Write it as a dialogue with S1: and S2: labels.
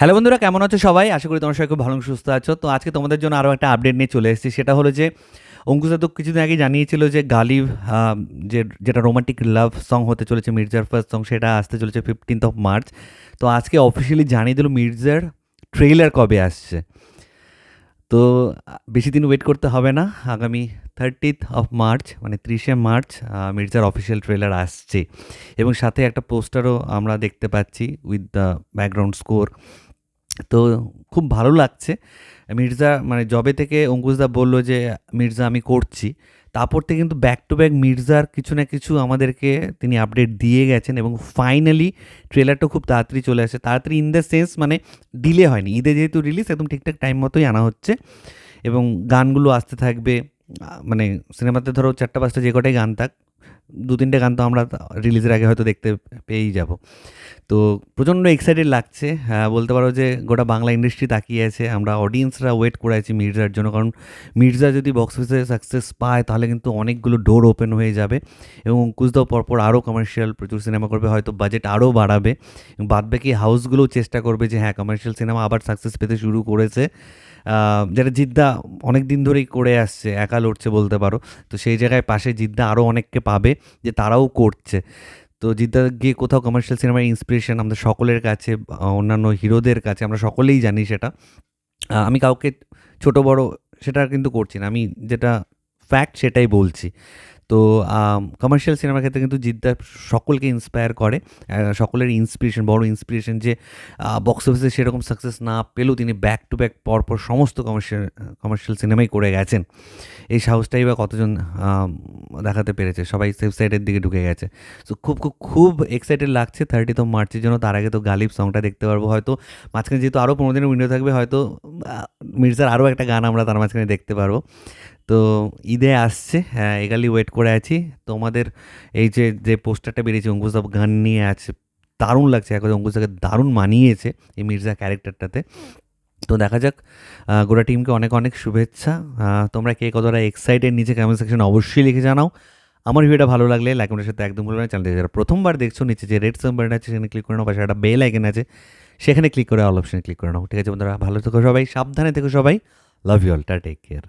S1: Hello বন্ধুরা, কেমন আছো সবাই? আশা করি তোমার সবাই খুব ভালো সুস্থ আছো। তো আজকে তোমাদের জন্য আরও একটা আপডেট নিয়ে চলে এসেছি। সেটা হলো যে অঙ্কুশা তো কিছুদিন আগে জানিয়েছিল যে গালিব যে যেটা রোমান্টিক লাভ সং হতে চলেছে, মির্জার ফার্স্ট সং সেটা আসতে চলেছে ফিফটিন্থ অফ মার্চ তো আজকে অফিসিয়ালি জানিয়ে দিল মির্জার ট্রেলার কবে আসছে। তো বেশি দিন ওয়েট করতে হবে না। আগামী থার্টিথ অফ মার্চ মানে ত্রিশে মার্চ মির্জার অফিসিয়াল ট্রেলার আসছে। এবং সাথে একটা পোস্টারও আমরা দেখতে পাচ্ছি উইথ দ্য ব্যাকগ্রাউন্ড স্কোর তো খুব ভালো লাগছে। মির্জা মানে জবে থেকে অঙ্কুশদা বলল যে, মির্জা, আমি করছি। তারপর থেকে কিন্তু ব্যাক টু ব্যাক মির্জার কিছু না কিছু আমাদেরকে তিনি আপডেট দিয়ে গেছেন এবং ফাইনালি ট্রেলারটা খুব তাড়াতাড়ি চলে আসে। তাড়াতাড়ি ইন দ্য সেন্স মানে ডিলে হয়নি। ঈদে যেহেতু রিলিজ একদম ঠিকঠাক টাইম মতোই আনা হচ্ছে এবং গানগুলো আসতে থাকবে। মানে সিনেমাতে ধরো চারটা পাঁচটা যে কটাই গান থাক দু তিনটে গান তো আমরা রিলিজের আগে হয়তো দেখতে পেয়েই যাব। তো প্রচণ্ড এক্সাইটেড লাগছে। হ্যাঁ বলতে পারো যে গোটা বাংলা ইন্ডাস্ট্রি তাকিয়ে আছে। আমরা অডিয়েন্সরা ওয়েট করে আছি মির্জার জন্য। কারণ মির্জা যদি বক্স অফিসে সাকসেস পায়, তাহলে কিন্তু অনেকগুলো ডোর ওপেন হয়ে যাবে এবং অঙ্কুশদাও পরপর আরও কমার্শিয়াল প্রচুর সিনেমা করবে। হয়তো বাজেট আরও বাড়াবে। বাদবাকি হাউসগুলোও চেষ্টা করবে যে হ্যাঁ কমার্শিয়াল সিনেমা আবার সাকসেস পেতে শুরু করেছে। যেটা জিদ্দা অনেক দিন ধরেই করে আসছে, একা লড়ছে বলতে পারো। তো সেই জায়গায় পাশে জিদ্দা আরও অনেককে পাবে যে তারাও করছে। তো জিদ্দা গিয়ে কোথাও কমার্শিয়াল সিনেমার ইন্সপিরেশন আমাদের সকলের কাছে অন্যান্য হিরোদের কাছে, আমরা সকলেই জানি সেটা। আমি কাউকে ছোট বড় সেটা কিন্তু করছি না। আমি যেটা ফ্যাক্ট সেটাই বলছি। তো কমার্শিয়াল সিনেমার ক্ষেত্রে কিন্তু জিদ্দা সকলকে ইন্সপায়ার করে। সকলের ইন্সপিরেশন বড় ইন্সপিরেশন যে বক্স অফিসে সেরকম সাকসেস না পেলেও তিনি ব্যাক টু ব্যাক পরপর সমস্ত কমার্শিয়াল কমার্শিয়াল সিনেমাই করে গেছেন। এই সাহসটাই বা কতজন দেখাতে পেরেছে? সবাই সেফ সাইডের দিকে ঢুকে গেছে। সো খুব খুব খুব এক্সাইটেড লাগছে থার্টিথ অফ মার্চের জন্য। তার আগে তো গালিব সংটা দেখতে পারব হয়তো। মাঝখানে যেহেতু আরও পনেরো দিনের উইন্ডো থাকবে, হয়তো মির্জার আরও একটা গান আমরা তার মাঝখানে দেখতে পারব। তো ঈদে আসছে হ্যাঁ এগালি ওয়েট করে আছি। তোমাদের এই যে যে পোস্টারটা বেরিয়েছে, অঙ্কুশদা গান নিয়ে আছে দারুণ লাগছে। এখন অঙ্কুশদাকে দারুণ মানিয়েছে এই মির্জা ক্যারেক্টারটাতে তো দেখা যাক গোটা টিমকে অনেক অনেক শুভেচ্ছা। তোমরা কে কতটা এক্সাইটেড নিচে কমেন্ট সেকশন অবশ্যই লিখে জানাও। আমার ভিডিওটা ভালো লাগলে লাইক কমেন্টের সাথে একদম ভুলবে চ্যানেলটি যারা প্রথমবার দেখছ, নিচে যে রেড সাম বাটন আছে, সেখানে ক্লিক করে নাও, পাশে একটা বেল আইকন আছে, সেখানে ক্লিক করে অল অপশনে ক্লিক করে নাও। ঠিক আছে বন্ধুরা, ভালো থেকো সবাই, সাবধানে থেকো সবাই। লাভ ইউ অল টা টেক কেয়ার